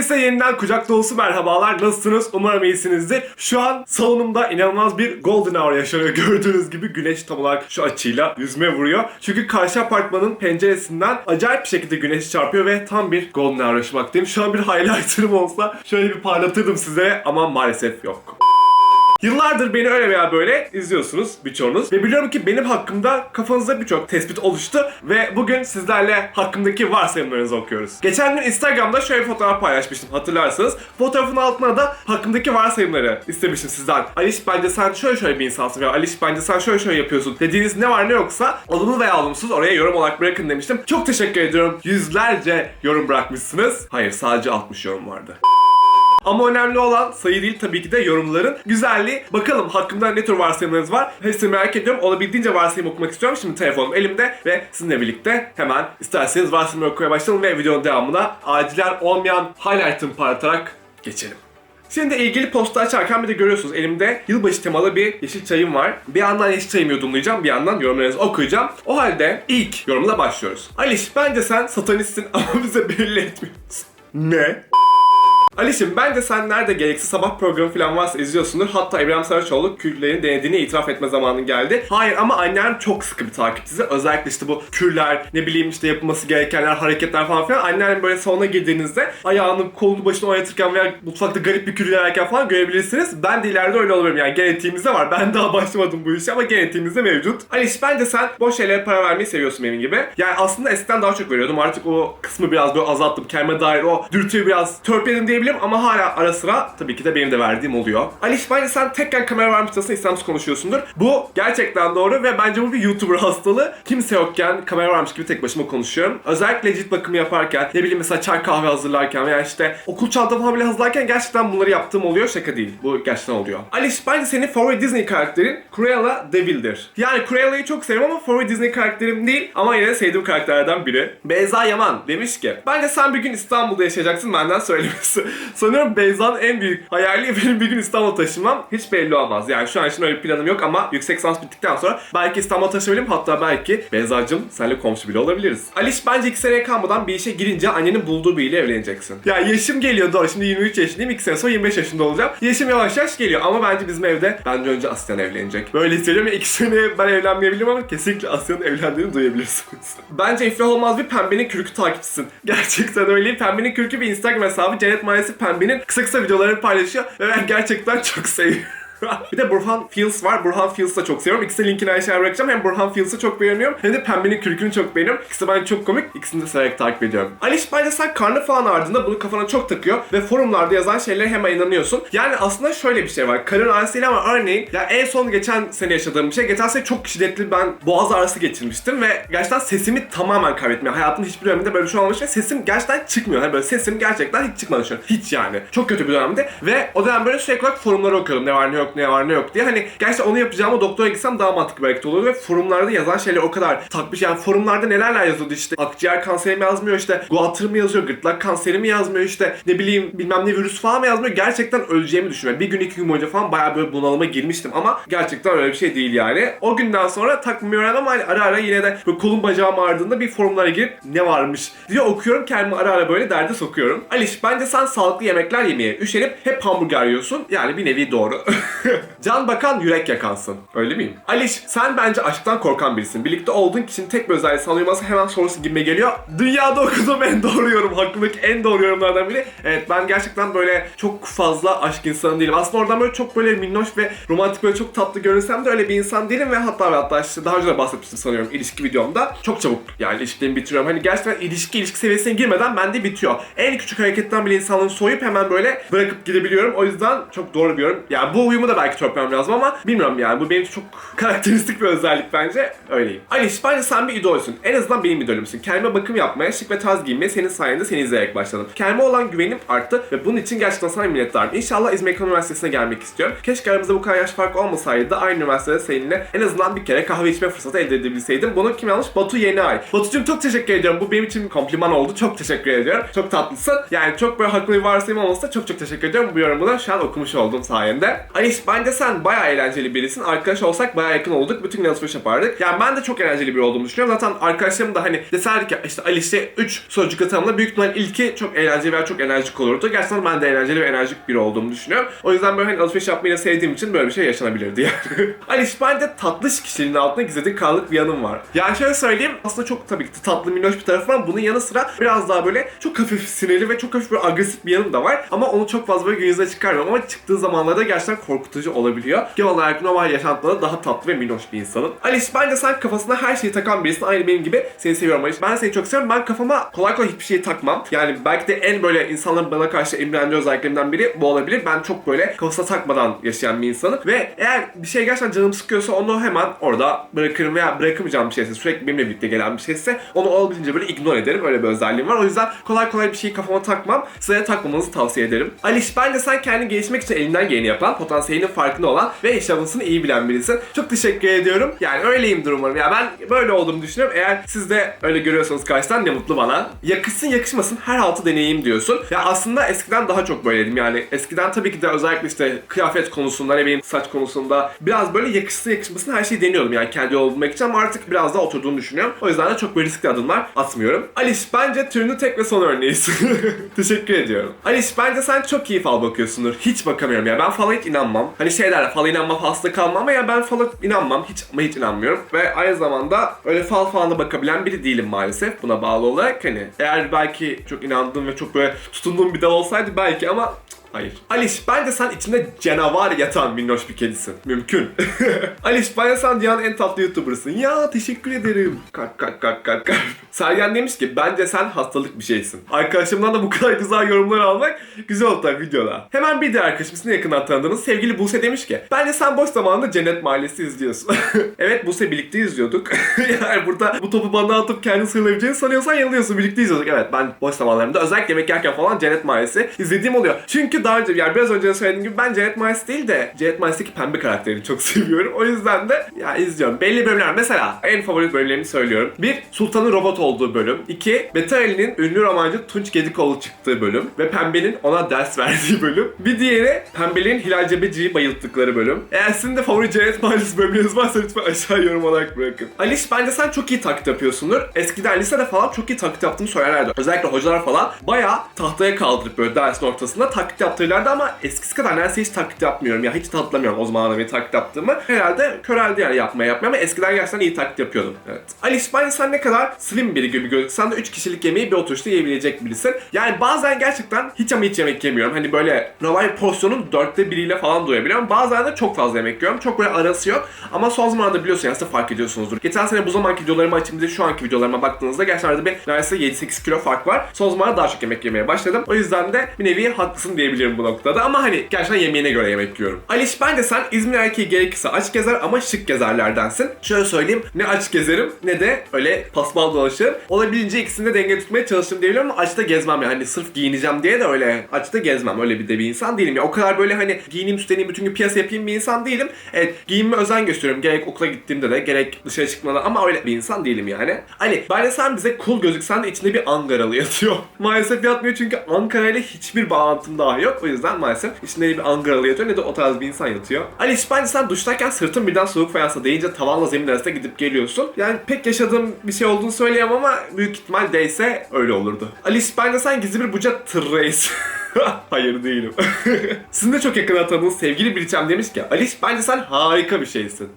Herkese yeniden kucak dolusu merhabalar. Nasılsınız? Umarım iyisinizdir. Şu an salonumda inanılmaz bir golden hour yaşanıyor. Gördüğünüz gibi güneş tam olarak şu açıyla yüzüme vuruyor. Çünkü karşı apartmanın penceresinden acayip bir şekilde güneş çarpıyor ve tam bir golden hour yaşamaktayım. Şu an bir highlighter'ım olsa şöyle bir parlatırdım size ama maalesef yok. Yıllardır beni öyle veya böyle izliyorsunuz birçoğunuz. Ve biliyorum ki benim hakkımda kafanızda birçok tespit oluştu. Ve bugün sizlerle hakkımdaki varsayımlarınızı okuyoruz. Geçen gün Instagram'da şöyle fotoğraf paylaşmıştım hatırlarsanız. Fotoğrafın altına da hakkımdaki varsayımları istemiştim sizden. Aliş bence sen şöyle şöyle bir insansın veya Aliş bence sen şöyle şöyle yapıyorsun dediğiniz ne var ne yoksa olumlu veya olumsuz oraya yorum olarak bırakın demiştim. Çok teşekkür ediyorum. Yüzlerce yorum bırakmışsınız. Hayır sadece 60 yorum vardı. Ama önemli olan sayı değil tabii ki de yorumların güzelliği. Bakalım hakkımda ne tür varsayımlarınız var? Hepsini merak ediyorum. Olabildiğince varsayım okumak istiyorum. Şimdi telefonum elimde ve sizinle birlikte hemen isterseniz varsayımları okumaya başlayalım ve videonun devamına acilen olmayan highlight'ımı parlatarak geçelim. Şimdi ilgili postu açarken bir de görüyorsunuz elimde yılbaşı temalı bir yeşil çayım var. Bir yandan yeşil çayımı yudumlayacağım, bir yandan yorumlarınızı okuyacağım. O halde ilk yorumla başlıyoruz. Aliş bence sen satanistsin ama bize belli etmiyorsun. Ne? Alişim bence sen nerede gereksiz sabah programı falan varsa izliyorsundur. Hatta İbrahim Saraçoğlu kürlerini denediğini itiraf etme zamanın geldi. Hayır ama annem çok sıkı bir takipçisi. Özellikle işte bu kürler, ne bileyim işte yapılması gerekenler, hareketler falan filan. Annem böyle salona girdiğinizde ayağını kolunu başına oynatırken veya mutfakta garip bir kür yerken falan görebilirsiniz. Ben de ileride öyle olurum yani genetiğimizde var. Ben daha başlamadım bu işe ama genetiğimizde mevcut. Aliş bence sen boş şeylere para vermeyi seviyorsun benim gibi. Yani aslında eskiden daha çok veriyordum. Artık o kısmı biraz böyle azalttım. Kendime dair o dürtüyü biraz törpüledim diyebilirim ama hala ara sıra tabii ki de benim de verdiğim oluyor. Aliş bence sen tekken kamera varmışçasına İslamsız konuşuyorsundur. Bu gerçekten doğru ve bence bu bir YouTuber hastalığı. Kimse yokken kamera varmış gibi tek başıma konuşuyorum. Özellikle cilt bakımı yaparken, ne bileyim mesela çay kahve hazırlarken veya işte okul çantamı bile hazırlarken gerçekten bunları yaptığım oluyor. Şaka değil. Bu gerçekten oluyor. Aliş bence senin favori Disney karakterin Cruella de Vil'dir. Yani Cruella'yı çok seviyorum ama favori Disney karakterim değil ama yine sevdiğim karakterlerden biri. Beyza Yaman demiş ki bence sen bir gün İstanbul'da yaşayacaksın benden söylemesi. Sanıyorum Beyza'nın en büyük hayali benim bir gün İstanbul'a taşınmam. Hiç belli olmaz. Yani şu an için öyle bir planım yok ama yüksek lisans bittikten sonra belki İstanbul'a taşınabilirim. Hatta belki Beyza'cığım seninle komşu bile olabiliriz. Aliş bence iki seneye kalmadan bir işe girince annenin bulduğu biriyle evleneceksin. Ya yaşım geliyor doğru. Şimdi 23 yaşındayım. iki sene sonra 25 yaşında olacağım. Yaşım yavaş yavaş geliyor ama bence bizim evde bence önce Asyan evlenecek. Böyle hissediyorum ve iki seneye ben evlenmeyebilirim ama kesinlikle Asya'nın evlendiğini duyabilirsiniz. bence iflah olmaz bir pembenin kürkü takipçisin. Gerçekten öyleyim. Pembenin kürkü bir Instagram hesabı. Cennet maalesef pembenin kısa kısa videolarını paylaşıyor ve ben gerçekten çok seviyorum. Bir de Burhan Fields var. Burhan Fields'ı da çok seviyorum. İkisinin linkini aşağıya bırakacağım. Hem Burhan Fields'ı çok beğeniyorum hem de Pembe'nin kürkünü çok beğeniyorum. İkisi bence çok komik. İkisini de severek takip ediyorum. Aliş bence sen karnı falan ardında bunu kafana çok takıyor ve forumlarda yazan şeylere hemen inanıyorsun. Yani aslında şöyle bir şey var. Karın ağrısıyla ama örneğin ya en son geçen sene yaşadığım bir şey. Geçen sene çok şiddetli ben boğaz ağrısı geçirmiştim ve gerçekten sesimi tamamen kaybetmiyor. Hayatımın hiçbir döneminde böyle bir şey olmamış ve sesim gerçekten çıkmıyor. Yani böyle sesim gerçekten hiç çıkmadı şu. Hiç yani. Çok kötü bir dönemdi ve o dönem böyle sürekli olarak forumları okuyordum. Ne var ne yok ne var ne yok diye. Hani gerçekten onu yapacağıma doktora gitsem daha mantıklı belki de olurdu ve forumlarda yazan şeyler o kadar takmış. Yani forumlarda nelerler yazıyordu işte akciğer kanseri mi yazmıyor işte guatr mı yazıyor gırtlak kanseri mi yazmıyor işte ne bileyim bilmem ne virüs falan mı yazmıyor. Gerçekten öleceğimi düşünüyorum. Bir gün iki gün boyunca falan bayağı böyle bunalıma girmiştim ama gerçekten öyle bir şey değil yani. O günden sonra öğrendim ama hani ara ara yine de böyle kolum bacağım ağrıdığında bir forumlara girip ne varmış diye okuyorum. Kendimi ara ara böyle derde sokuyorum. Aliş bence sen sağlıklı yemekler yemeye üşenip hep hamburger yiyorsun. Yani bir nevi doğru. Can bakan yürek yakansın. Öyle miyim? Aliş sen bence aşktan korkan birisin. Birlikte olduğun kişinin tek bir özelliği sana uyması hemen sorusu gibi geliyor. Dünyada okuduğum en doğru yorum. Hakkındaki en doğru yorumlardan biri. Evet ben gerçekten böyle çok fazla aşk insanı değilim. Aslında oradan böyle çok böyle minnoş ve romantik böyle çok tatlı görünsem de öyle bir insan değilim ve hatta ve hatta işte daha önce de bahsetmiştim sanıyorum ilişki videomda. Çok çabuk yani ilişkilerimi bitiriyorum. Hani gerçekten ilişki ilişki seviyesine girmeden bende bitiyor. En küçük hareketten bile insanları soyup hemen böyle bırakıp gidebiliyorum. O yüzden çok doğru bir yorum. Yani bu uyumu da belki törpmem lazım ama bilmiyorum yani bu benim çok karakteristik bir özellik bence. Öyleyim. Alice bence sen bir idolsün. En azından benim idolümsün. Kendime bakım yapmaya, şık ve tarz giymeye senin sayende seni izleyerek başladım. Kendime olan güvenim arttı ve bunun için gerçekten sana minnettarım. İnşallah İzmir Ekonomi Üniversitesi'ne gelmek istiyorum. Keşke aramızda bu kadar yaş farkı olmasaydı aynı üniversitede seninle en azından bir kere kahve içme fırsatı elde edebilseydim. Bunu kim yanlış? Batu Yeniay. Batucuğum çok teşekkür ediyorum. Bu benim için kompliman oldu. Çok teşekkür ediyorum. Çok tatlısın. Yani çok böyle haklı bir varsayım olmasa çok çok teşekkür ediyorum. Bu yorumu da şu an okumuş oldum sayende. Alice Aliş bence sen bayağı eğlenceli birisin. Arkadaş olsak bayağı yakın olduk. Bütün gün alışveriş yapardık. Yani ben de çok eğlenceli biri olduğumu düşünüyorum. Zaten arkadaşlarım da hani deserdik ya işte Aliş'te 3 sözcük atamla büyük ihtimal ilki çok eğlenceli veya çok enerjik olurdu. Gerçekten ben de eğlenceli ve enerjik biri olduğumu düşünüyorum. O yüzden böyle hani alışveriş yapmayı da sevdiğim için böyle bir şey yaşanabilirdi yani. Aliş bence tatlış kişiliğinin altında gizlediği karanlık bir yanım var. Yani şöyle söyleyeyim aslında çok tabii ki tatlı minnoş bir tarafı var. Bunun yanı sıra biraz daha böyle çok hafif sinirli ve çok hafif böyle agresif bir yanım da var. Ama onu çok fazla böyle gün yüzüne çıkarmıyorum. Ama çıktığı zamanlarda gerçekten korkutucu olabiliyor. Genel olarak normal yaşantıda da daha tatlı ve minnoş bir insanım. Alice bence sen kafasına her şeyi takan birisin. Aynı benim gibi. Seni seviyorum Alice. Ben seni çok seviyorum. Ben kafama kolay kolay hiçbir şeyi takmam. Yani belki de en böyle insanların bana karşı imrendiği özelliklerimden biri bu olabilir. Ben çok böyle kafasına takmadan yaşayan bir insanım. Ve eğer bir şey gerçekten canım sıkıyorsa onu hemen orada bırakırım veya bırakamayacağım bir şeyse sürekli benimle birlikte gelen bir şeyse onu olabildiğince böyle ignore ederim. Öyle bir özelliğim var. O yüzden kolay kolay bir şeyi kafama takmam. Size takmamanızı tavsiye ederim. Alice bence sen kendini gelişmek için elinden geleni yapan, potansiyelinin farkında olan ve yaşamasını iyi bilen birisin. Çok teşekkür ediyorum. Yani öyleyimdir umarım. Ya ben böyle olduğumu düşünüyorum. Eğer siz de öyle görüyorsanız karşıdan ne mutlu bana. Yakışsın yakışmasın her altı deneyeyim diyorsun. Ya aslında eskiden daha çok böyleydim. Yani eskiden tabii ki de özellikle işte kıyafet konusunda ne bileyim saç konusunda biraz böyle yakışsın yakışmasın her şeyi deniyordum yani kendi yolumu bulmak için ama artık biraz daha oturduğunu düşünüyorum. O yüzden de çok böyle riskli adımlar atmıyorum. Alice bence türünün tek ve son örneğisin. Teşekkür ediyorum. Alice bence sen çok iyi fal bakıyorsundur. Hiç bakamıyorum ya. Ben fala hiç inanmam. Hani şey derler fala inanmam hasta kalmam ama ya ben fala inanmam. Hiç ama hiç inanmıyorum. Ve aynı zamanda öyle fal falan da bakabilen biri değilim maalesef. Buna bağlı olarak hani eğer belki çok inandığım ve çok böyle tutunduğum bir dal olsaydı belki ama Hayır. Alice bence sen içinde canavar yatan minnoş bir kedisin. Mümkün. Alice bence sen dünyanın en tatlı YouTuber'ısın. Ya teşekkür ederim. Kalk kalk kalk kalk kalk. Sergen demiş ki bence sen hastalık bir şeysin. Arkadaşımdan da bu kadar güzel yorumlar almak güzel oldu tabii videoda. Hemen bir diğer arkadaşımızın yakından tanıdığınız sevgili Buse demiş ki bence sen boş zamanında Cennet Mahallesi izliyorsun. evet Buse birlikte izliyorduk. yani burada bu topu bana atıp kendini sığınabileceğini sanıyorsan yanılıyorsun. Birlikte izliyorduk. Evet ben boş zamanlarımda özellikle yemek yerken falan Cennet Mahallesi izlediğim oluyor. Çünkü daha önce yani biraz önce söylediğim gibi ben Cennet Mahallesi değil de Cennet Mahallesi'ndeki pembe karakterini çok seviyorum. O yüzden de ya izliyorum. Belli bölümler mesela en favori bölümlerini söylüyorum. Bir Sultan'ın robot olduğu bölüm. İki Beta Ali'nin ünlü romancı Tunç Gedikoğlu çıktığı bölüm. Ve Pembe'nin ona ders verdiği bölüm. Bir diğeri Pembeli'nin Hilal Cebeci'yi bayılttıkları bölüm. Eğer sizin de favori Cennet Mahallesi bölümleriniz varsa lütfen aşağı yorum olarak bırakın. Alice bence sen çok iyi taklit yapıyorsundur. Eskiden lisede falan çok iyi taklit yaptığımı söylerlerdi. Özellikle hocalar falan bayağı tahtaya kaldırıp böyle ders ortasında taklit yaptırırlardı ama eskisi kadar neredeyse hiç taklit yapmıyorum ya. Hiç hatırlamıyorum o zamanlar bir taklit yaptığımı. Herhalde köreldi yani yapmaya yapmaya ama eskiden gerçekten iyi taklit yapıyordum. Evet. Alice bence sen ne kadar slim biri gibi gözüksen de 3 kişilik yemeği bir oturuşta yiyebilecek birisin. Yani bazen gerçekten hiç ama hiç yemek yemiyorum. Hani böyle normal porsiyonun dörtte biriyle falan doyabiliyorum. Bazen de çok fazla yemek yiyorum. Çok böyle arası yok. Ama son zamanlarda biliyorsun ya size fark ediyorsunuzdur. Geçen sene bu zamanki videolarımı açayım şu anki videolarıma baktığınızda gerçekten arada bir neredeyse 7-8 kilo fark var. Son zamanlarda daha çok yemek yemeye başladım. O yüzden de bir nevi haklısın diyebilirim bu noktada. Ama hani gerçekten yemeğine göre yemek yiyorum. Alice bence sen İzmir erkeği gerekirse aç gezer ama şık gezerlerdensin. Şöyle söyleyeyim ne aç gezerim ne de öyle pasmal dolaşırım. Olabildiğince ikisini de denge tutmaya çalıştım diyebilirim ama açta gezmem yani. Hani sırf giyineceğim diye de öyle açta gezmem. Öyle bir de bir insan değilim ya. O kadar böyle hani giyineyim süsleneyim bütün gün piyasa yapayım bir insan değilim. Evet giyinme özen gösteriyorum. Gerek okula gittiğimde de gerek dışarı çıkmadan ama öyle bir insan değilim yani. Ali bence sen bize cool gözüksen de içinde bir Ankaralı yatıyor. maalesef yatmıyor çünkü Ankara ile hiçbir bağlantım daha yok. O yüzden maalesef içinde bir Ankaralı yatıyor ne de o tarz bir insan yatıyor. Ali bence sen duştayken sırtın birden soğuk fayansa değince tavanla zemin arasında gidip geliyorsun. Yani pek yaşadığım bir şey olduğunu söyleyemem ama büyük ihtimal değse öyle olurdu. Alice bence sen gizli bir buca tır reis. Hayır değilim. Sizin de çok yakın tanıdığınız sevgili Biricem demiş ki Alice bence sen harika bir şeysin.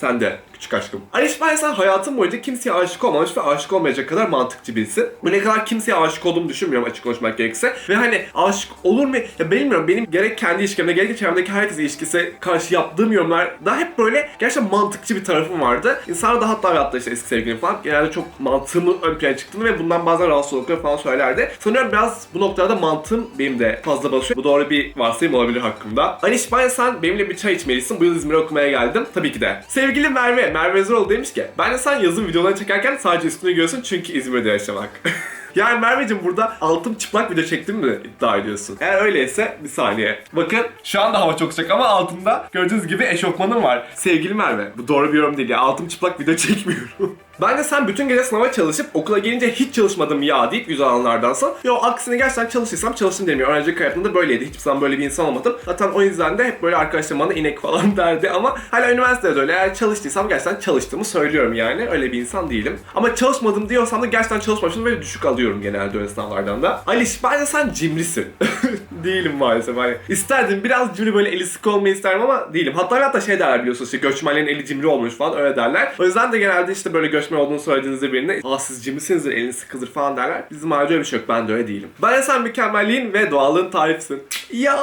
Sen de küçük aşkım. Ben sen hayatım boyunca kimseye aşık olmamış ve aşık olmayacak kadar mantıkçı birisin. Bu ne kadar kimseye aşık olduğumu düşünmüyorum açık konuşmak gerekirse. Ve hani aşık olur mu? Ya bilmiyorum benim gerek kendi ilişkimde gerek çevremdeki herkes ilişkisi karşı yaptığım yorumlar daha hep böyle gerçekten mantıkçı bir tarafım vardı. İnsanlar da hatta hatta işte eski sevgilim falan genelde çok mantığımın ön plana çıktığını ve bundan bazen rahatsız olduklarını falan söylerdi. Sanıyorum biraz bu noktada mantığım benim de fazla basıyor. Bu doğru bir varsayım olabilir hakkımda. Ben sen benimle bir çay içmelisin. Bu yıl İzmir'e okumaya geldim. Tabii ki de. Sevgili Merve, Merve Zeroğlu demiş ki bence sen yazın videolarını çekerken sadece üstünü görüyorsun çünkü İzmir'de yaşamak. Yani Merveciğim burada altım çıplak video çektim mi iddia ediyorsun? Eğer öyleyse bir saniye. Bakın şu anda hava çok sıcak ama altımda gördüğünüz gibi eşofmanım var. Sevgili Merve bu doğru bir yorum değil ya. Altım çıplak video çekmiyorum. Bence sen bütün gece sınava çalışıp okula gelince hiç çalışmadım ya deyip güzel anlardansın. Yo aksine gerçekten çalıştıysam çalıştım demiyor. Öğrencilik hayatımda böyleydi. Hiçbir zaman böyle bir insan olmadım. Zaten o yüzden de hep böyle arkadaşlarım bana inek falan derdi ama hala üniversitede de öyle. Eğer çalıştıysam gerçekten çalıştığımı söylüyorum yani. Öyle bir insan değilim. Ama çalışmadım diyorsam da gerçekten çalışmamışım ve düşük alıyorum genelde öyle sınavlardan da. Aliş bence sen cimrisin. değilim maalesef. Hani isterdim biraz cimri böyle eli sıkı olmayı isterim ama değilim. Hatta hatta şey derler biliyorsunuz işte göçmenlerin eli cimri olmuş falan öyle derler. O yüzden de genelde işte böyle göçmen olduğunu söylediğinizde birine aa siz cimrisinizdir eliniz sıkıdır falan derler. Bizim ailede öyle bir şey yok ben de öyle değilim. Bence sen mükemmelliğin ve doğallığın tarifisin. Ya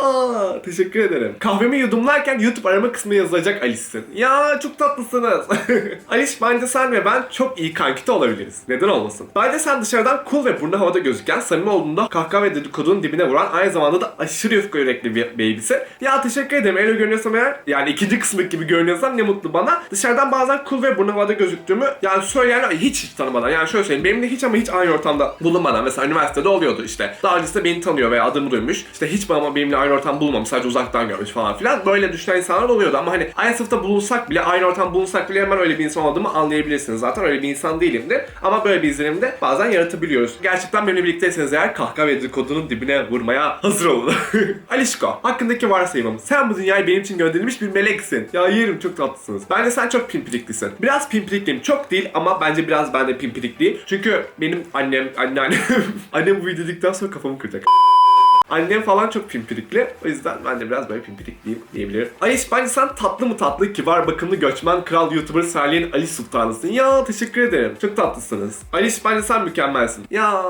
teşekkür ederim. Kahvemi yudumlarken YouTube arama kısmı yazılacak Alice'sin. Ya çok tatlısınız. Alice bence sen ve ben çok iyi kankite olabiliriz. Neden olmasın? Bence sen dışarıdan cool ve burnu havada gözüken, samimi olduğunda kahkaha ve dedikodunun dibine vuran aynı zamanda da aşırı yufka yürekli bir babysin. Ya teşekkür ederim. Öyle görünüyorsam eğer yani ikinci kısmı gibi görünüyorsam ne mutlu bana. Dışarıdan bazen cool ve burnu havada gözüktüğümü yani söyleyen hiç hiç tanımadan yani şöyle söyleyeyim benimle hiç ama hiç aynı ortamda bulunmadan mesela üniversitede oluyordu işte. Daha öncesinde beni tanıyor veya adımı duymuş. İşte hiç ama benimle aynı ortam bulunmamış sadece uzaktan görmüş falan filan. Böyle düşünen insanlar oluyordu ama hani aynı sınıfta bulunsak bile aynı ortam bulunsak bile hemen öyle bir insan olduğumu anlayabilirsiniz. Zaten öyle bir insan değilimdir. Ama böyle bir izlenim de bazen yaratabiliyoruz. Gerçekten benimle birlikteyseniz eğer kahkaha ve dedikodunun dibine vurmaya hazır olun. Alişko, hakkındaki varsayımım. Sen bu dünyaya benim için gönderilmiş bir meleksin. Ya yerim çok tatlısınız. Bence sen çok pimpiriklisin. Biraz pimpirikliyim. Çok değil ama bence biraz ben de pimpirikliyim. Çünkü benim annem, anneannem, annem bu video dedikten sonra kafamı kıracak. Annem falan çok pimpirikli. O yüzden ben de biraz böyle pimpirikliyim diyebilirim. Alice bence sen tatlı mı tatlı, kibar, bakımlı, göçmen, kral, youtuber, Salih'in Ali Sultanısın. Ya teşekkür ederim. Çok tatlısınız. Alice bence sen mükemmelsin. Ya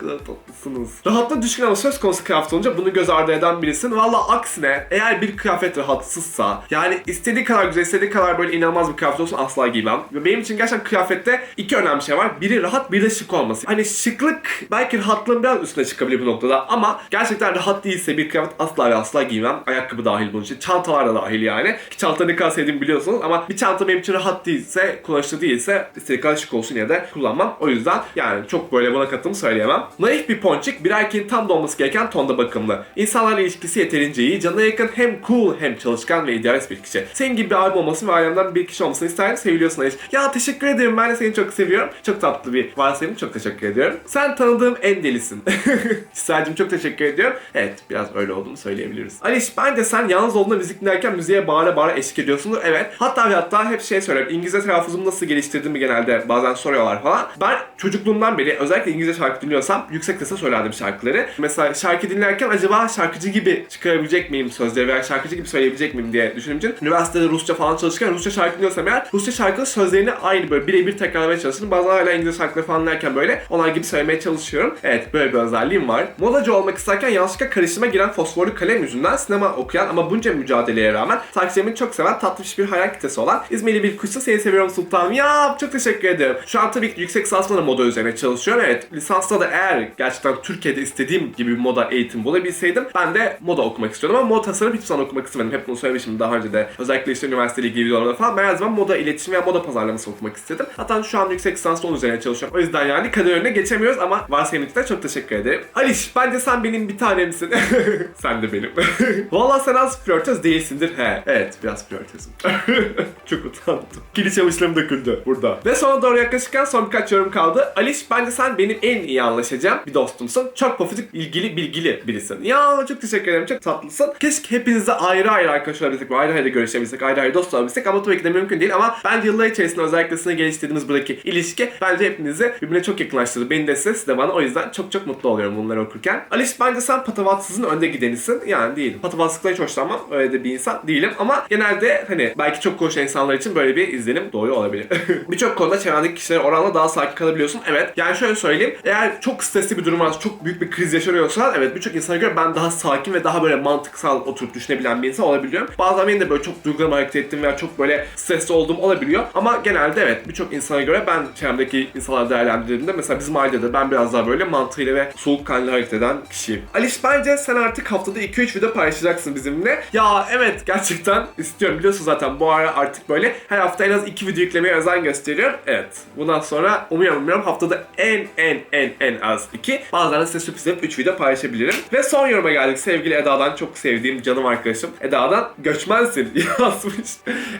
kadar tatlısınız. Rahatla düşkün ama söz konusu kıyafet olunca bunu göz ardı eden birisin. Valla aksine eğer bir kıyafet rahatsızsa yani istediği kadar güzel, istediği kadar böyle inanılmaz bir kıyafet olsun asla giymem. Ve benim için gerçekten kıyafette iki önemli şey var. Biri rahat, biri de şık olması. Hani şıklık belki rahatlığın biraz üstüne çıkabilir bu noktada ama gerçekten rahat değilse bir kıyafet asla ve asla giymem. Ayakkabı dahil bunun için. Çantalar da dahil yani. Ki çanta ne kadar sevdiğimi biliyorsunuz ama bir çanta benim için rahat değilse, kullanışlı değilse istediği kadar şık olsun ya da kullanmam. O yüzden yani çok böyle buna kattığımı söyleyemem. Naif bir ponçik, bir erkeğin tam da olması gereken tonda bakımlı. İnsanlarla ilişkisi yeterince iyi, canına yakın hem cool hem çalışkan ve idealist bir kişi. Senin gibi bir abim olmasını ve ailemden bir kişi olmasını isterim. Seviliyorsun Aliş. Ya teşekkür ederim. Ben de seni çok seviyorum. Çok tatlı bir varsayım. Çok teşekkür ediyorum. Sen tanıdığım en delisin. Çisel'cim çok teşekkür ediyorum. Evet biraz öyle olduğunu söyleyebiliriz. Aliş bence sen yalnız olduğunda müzik dinlerken müziğe bağıra bağıra eşlik ediyorsundur. Evet. Hatta ve hatta hep şey söylerim. İngilizce telaffuzumu nasıl geliştirdiğimi genelde bazen soruyorlar falan. Ben çocukluğumdan beri özellikle İngilizce şarkı dinliyorsam yüksek sesle söylerdim şarkıları. Mesela şarkı dinlerken acaba şarkıcı gibi çıkarabilecek miyim sözleri veya şarkıcı gibi söyleyebilecek miyim diye düşündüğüm için üniversitede Rusça falan çalışırken Rusça şarkı dinliyorsam eğer Rusça şarkının sözlerini aynı böyle birebir tekrarlamaya çalışırım. Bazen hala İngilizce şarkıları falan dinlerken böyle onlar gibi söylemeye çalışıyorum. Evet böyle bir özelliğim var. Modacı olmak isterken yanlışlıkla karışıma giren fosforlu kalem yüzünden sinema okuyan ama bunca mücadeleye rağmen taksimin çok seven tatlış bir hayal kitlesi olan İzmirli bir kuşsun seni seviyorum sultanım. Ya çok teşekkür ederim. Şu an tabii ki yüksek lisansla da moda üzerine çalışıyorum. Evet lisansta da eğer gerçekten Türkiye'de istediğim gibi bir moda eğitim bulabilseydim ben de moda okumak istiyordum ama moda tasarım hiç zaman okumak istemedim. Hep bunu söylemişim daha önce de. Özellikle işte üniversiteyle ilgili videolarda falan. Ben her zaman moda iletişim veya moda pazarlaması okumak istedim. Hatta şu an yüksek lisansla onun üzerine çalışıyorum. O yüzden yani kader önüne geçemiyoruz ama varsayım için çok teşekkür ederim. Aliş bence sen benim bir tanemsin. sen de benim. Valla sen az flörtöz değilsindir. He. Evet biraz flörtözüm. çok utandım. Kili çamaşırlarım döküldü burada. Ve sona doğru yaklaşırken son birkaç yorum kaldı. Aliş bence sen benim en iyi anlaşacağım bir dostumsun. Çok pofuduk, ilgili, bilgili birisin. Ya çok teşekkür ederim. Çok tatlısın. Keşke hepinizle ayrı ayrı arkadaş olabilsek, ayrı ayrı görüşebilsek, ayrı ayrı dost olabilsek ama tabii ki de mümkün değil ama bence yıllar içerisinde özellikle sizinle geliştirdiğimiz buradaki ilişki bence hepinizi birbirine çok yakınlaştırdı. Beni de size, siz de bana. O yüzden çok çok mutlu oluyorum bunları okurken. Alice bence sen patavatsızın önde gidenisin. Yani değil. Patavatsızlıkla hiç hoşlanmam. Öyle de bir insan değilim. Ama genelde hani belki çok konuşan insanlar için böyle bir izlenim doğuyor olabilir. Birçok konuda çevrendeki kişilere oranla daha sakin kalabiliyorsun. Evet. Yani şöyle söyleyeyim. Eğer çok stresli bir durum varsa, çok büyük bir kriz yaşanıyorsa evet birçok insana göre ben daha sakin ve daha böyle mantıksal oturup düşünebilen bir insan olabiliyorum. Bazen benim de böyle çok duygularımı hareket ettiğim veya çok böyle stresli olduğum olabiliyor. Ama genelde evet birçok insana göre ben çevremdeki insanlar değerlendirdiğimde mesela bizim ailede ben biraz daha böyle mantığıyla ve soğukkanlı hareket eden kişiyim. Aliş bence sen artık haftada 2-3 video paylaşacaksın bizimle. Ya evet gerçekten istiyorum. Biliyorsun zaten bu ara artık böyle her hafta en az 2 video yüklemeye özen gösteriyorum. Evet. Bundan sonra umuyorum umuyorum haftada en en en en az 2. Bazen de size sürpriz edip 3 video paylaşabilirim. Ve son yoruma geldik sevgili Eda'dan çok sevdiğim canım arkadaşım. Eda'dan göçmensin yazmış.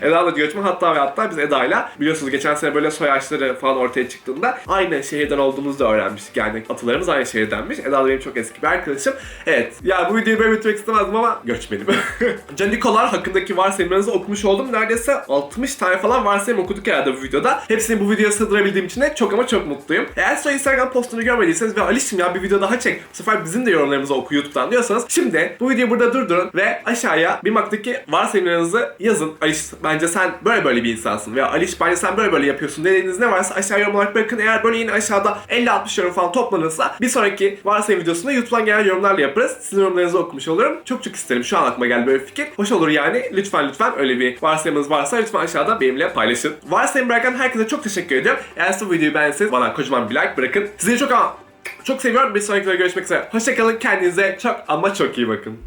Eda da göçmen hatta ve hatta biz Eda'yla biliyorsunuz geçen sene böyle soy ağaçları falan ortaya çıktığında aynı şehirden olduğumuzu da öğrenmiştik. Yani atalarımız aynı şehirdenmiş. Eda da benim çok eski bir arkadaşım. Evet ya bu videoyu böyle bitirmek istemezdim ama göçmenim. Canikolar hakkındaki varsayımlarınızı okumuş oldum. Neredeyse 60 tane falan varsayım okuduk herhalde bu videoda. Hepsini bu videoya sığdırabildiğim için de çok ama çok mutluyum. Eğer sonra Instagram postunu görmediyseniz ve Alişim ya bir video daha çek. Bu sefer bizim de yorumlarımızı oku YouTube'dan diyorsanız şimdi bu videoyu burada durdurun ve aşağıya bir maktaki varsayımlarınızı yazın. Aliş bence sen böyle böyle bir insansın veya Aliş bence sen böyle böyle yapıyorsun dediğiniz ne varsa aşağıya yorum olarak bırakın. Eğer böyle yine aşağıda 50-60 yorum falan toplanırsa bir sonraki varsayım videosunda YouTube'dan gelen yorumlarla yaparız. Sizin yorumlarınızı okumuş olurum. Çok çok isterim. Şu an aklıma geldi böyle fikir. Hoş olur yani. Lütfen lütfen öyle bir varsayımınız varsa lütfen aşağıda benimle paylaşın. Varsayım bırakan herkese çok teşekkür ediyorum. Eğer siz bu videoyu beğendiyseniz bana kocaman bir like bırakın. Sizleri çok ama çok seviyorum. Bir sonraki videoda görüşmek üzere. Hoşçakalın. Kendinize çok ama çok iyi bakın.